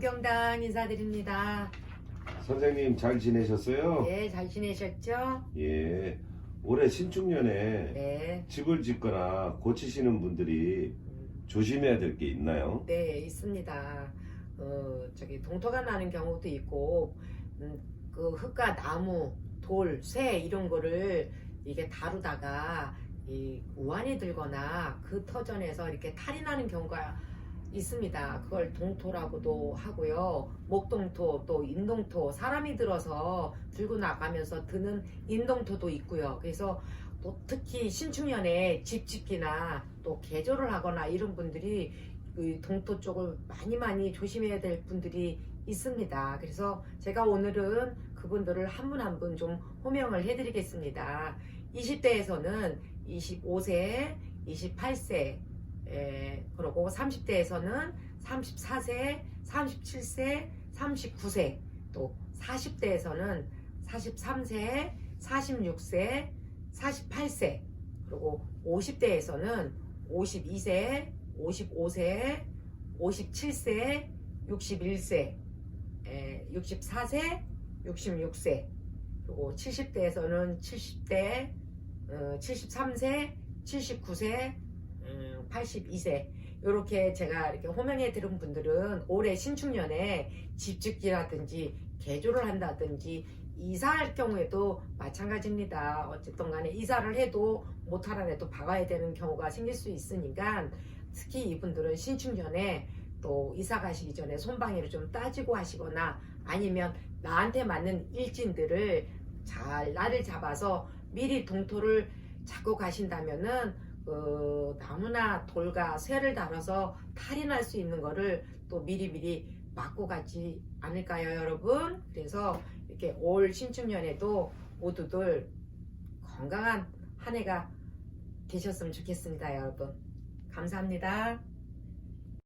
건강 인사드립니다. 선생님 잘 지내셨어요? 네, 잘 지내셨죠? 예. 올해 신축년에 네. 집을 짓거나 고치시는 분들이 조심해야 될 게 있나요? 네, 있습니다. 어, 저기 동토가 나는 경우도 있고, 음, 그 흙과 나무, 돌, 쇠 이런 거를 이게 다루다가 이 우환이 들거나 그 터전에서 이렇게 탈이 나는 경우가 있습니다. 그걸 동토라고도 하고요. 목동토, 또 인동토, 사람이 들어서 들고 나가면서 드는 인동토도 있고요. 그래서 또 특히 신축년에 집 짓기나 또 개조를 하거나 이런 분들이 그 동토 쪽을 많이 많이 조심해야 될 분들이 있습니다. 그래서 제가 오늘은 그분들을 한 분 한 분 좀 호명을 해드리겠습니다. 20대에서는 25세, 28세, 에, 그리고 30대에서는 34세, 37세, 39세, 또 40대에서는 43세, 46세, 48세, 그리고 50대에서는 52세, 55세, 57세, 61세, 에, 64세, 66세, 그리고 70대에서는 70대, 어, 73세, 79세, 음, 82세 이렇게 제가 이렇게 호명해 드린 분들은 올해 신축년에 집 짓기라든지 개조를 한다든지 이사할 경우에도 마찬가지입니다. 어쨌든 간에 이사를 해도 못하라 해도 박아야 되는 경우가 생길 수 있으니까 특히 이분들은 신축년에 또 이사 가시기 전에 손방위를 좀 따지고 하시거나 아니면 나한테 맞는 일진들을 잘 날을 잡아서 미리 동토를 잡고 가신다면은 그 나무나 돌과 쇠를 다뤄서 탈이 날 수 있는 거를 또 미리미리 막고 가지 않을까요, 여러분? 그래서 이렇게 올 신축년에도 모두들 건강한 한 해가 되셨으면 좋겠습니다, 여러분. 감사합니다.